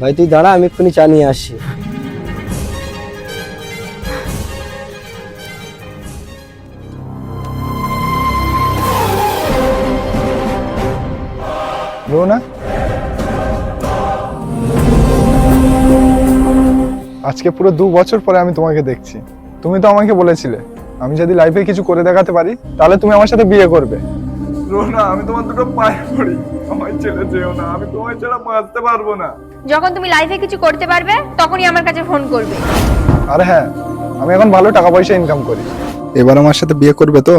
ভাই, তুই দাঁড়া, আমি এক্ষুনি চা নিয়ে আসছি। রোনা আজকে পুরো দু বছর পরে আমি তোমাকে দেখছি। তুমি তো আমাকে বলেছিলে, আমি যদি লাইফে কিছু করে দেখাতে পারি, তাহলে তুমি আমার সাথে বিয়ে করবে। রোনা আমি তোমার দুটো পায়ে পড়ি। আমায় ছেড়ে যেও না আমি তোমায় ছাড়া বাঁচতে পারব না। যখন তুমি লাইফে কিছু করতে পারবে তখনই আমার কাছে ফোন করবে। আর হ্যাঁ আমি এখন ভালো টাকা পয়সা ইনকাম করি। এবার আমার সাথে বিয়ে করবে তো?